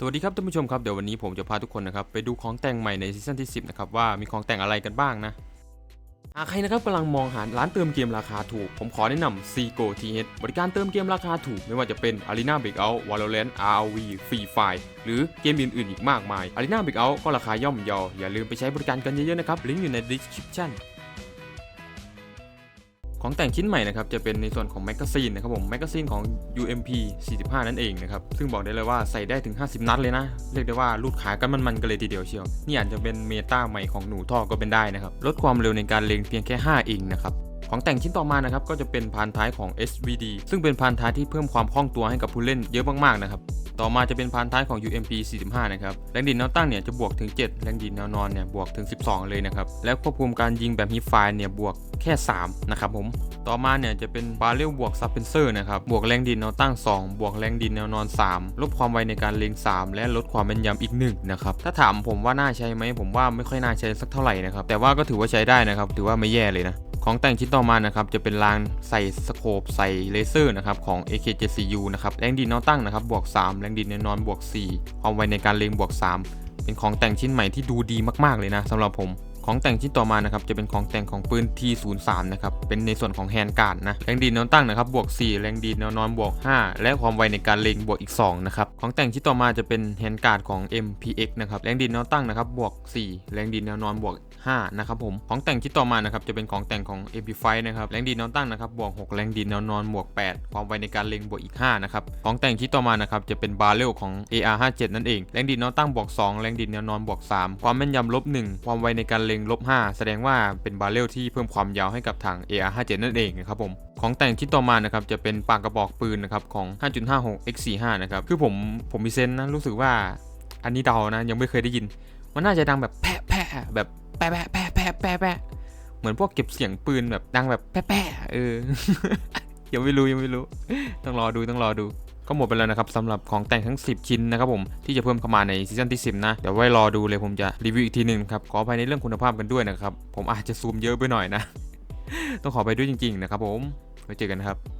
สวัสดีครับท่านผู้ชมครับเดี๋ยววันนี้ผมจะพาทุกคนนะครับไปดูของแต่งใหม่ในซีซั่นที่ 10 นะครับว่ามีของแต่งอะไรกันบ้างนะ หากใครนะครับกำลังมองหาร้านเติมเกมราคาถูก ผมขอแนะนำ Seago TH บริการเติมเกมราคาถูก ไม่ว่าจะเป็น Arena Breakout Valorant ROV Free Fire หรือเกมอื่นๆอีกมากมาย Arena Breakout ก็ราคาย่อมเยาอย่าลืมไปใช้บริการกันเยอะๆนะครับลิงก์อยู่ใน description ของแต่งชิ้นใหม่นะครับจะเป็นในส่วนของแมกกาซีนนะครับผมแมกกาซีนของ UMP 45 นั่นเองนะครับซึ่งบอกได้เลยว่าใส่ได้ถึง 50 นัดเลยนะ เรียกได้ว่าลูดขากันมันๆกันเลยทีเดียวเชียว นี่อาจจะเป็นเมตาใหม่ของหนูท่อก็เป็นได้นะครับลดความเร็วในการเล็งเพียงแค่ 5 เองนะครับของแต่งชิ้นต่อมานะครับก็จะเป็นพานท้ายของ SVD ซึ่งเป็นพานท้ายที่เพิ่มความคล่องตัวให้กับผู้เล่นเยอะมากๆนะครับ ต่อมาจะเป็นพานท้ายของ UMP 45 นะครับ แรงดินแนวตั้งเนี่ยจะบวกถึง 7 แรงดินแนวนอนเนี่ยบวกถึง 12 เลยนะครับ และควบคุมการยิงแบบฮิปไฟเนี่ยบวกแค่ 3 นะครับผม ต่อมาเนี่ยจะเป็นบาเรลบวกซับเพนเซอร์นะครับ บวกแรงดินแนวตั้ง 2 บวกแรงดินแนวนอน 3 ลดความไวในการเล็ง 3 และลดความแม่นยำอีก 1 นะครับ ถ้าถามผมว่าน่าใช้ไหมผมว่าไม่ค่อยน่าใช้สักเท่าไหร่นะครับ แต่ว่าก็ถือว่าใช้ได้นะครับ ถือว่าไม่แย่เลยนะ ของแต่งชิ้นต่อมานะครับจะเป็นรางใส่สโคปใส่เลเซอร์นะครับของ AK7CU นะครับแรงดินนอตั้งนะครับบวก 3 แรงดินแนนอนบวก 4 ความไวในการเล็งบวก 3 เป็นของแต่งชิ้นใหม่ที่ดูดีมากๆเลยนะสำหรับผม ของแต่งชิ้นต่อมานะครับจะเป็นของแต่งของปืน T03 นะครับเป็นในส่วนของแฮนด์การ์ดนะแรงดีนแนวตั้งนะครับบวก 4 แรงดีนแนวนอนบวก 5 และความไวในการเล็งบวกอีก2นะครับของแต่งชิ้นต่อมาจะเป็นแฮนด์การ์ดของ MPX นะครับแรงดีนแนวตั้งนะครับบวก 4 แรงดีนแนวนอนบวก5นะครับผมของแต่งชิ้นต่อมานะครับจะเป็นของแต่งของ MP5 นะครับแรงดีนแนวตั้งนะครับบวก 6 แรงดีนแนวนอนบวก 8 ความไวในการเล็งบวกอีก5นะครับของแต่งชิ้นต่อมานะครับจะเป็นบาเรลของ AR57 นั่นเองแรงดีนแนวตั้งบวก 2 แรงดีนแนวนอนบวก 3 ความแม่นยำลบ1ความไวในการเล็งลบ5แสดงว่าเป็นบาเรลที่เพิ่มความยาวให้กับถัง AR57 นั่นเองนะครับผมของแต่งชิ้นต่อมานะครับจะเป็นปากกระบอกปืนนะครับของ 5.56 x45 นะครับคือผมผมมีเซนนะรู้สึกว่าอันนี้เดานะยังไม่เคยได้ยิน มันน่าจะดังแบบแพะแพะแบบแปะแปะแปะแปะแปะแปะเหมือนพวกเก็บเสียงปืนแบบดังแบบแปะแปะเออยังไม่รู้ยังไม่รู้ ต้องรอดูต้องรอดู ก็หมดไปแล้วนะครับสำหรับของแต่งทั้ง 10 ชิ้นนะครับผมที่จะเพิ่มเข้ามาในซีซั่นที่ 10 นะ เดี๋ยวไว้รอดูเลยผมจะรีวิวอีกทีหนึ่งครับขออภัยในเรื่องคุณภาพกันด้วยนะครับผมอาจจะซูมเยอะไปหน่อยนะ ต้องขอไปด้วยจริง ๆ นะครับผมไว้เจอกันครับ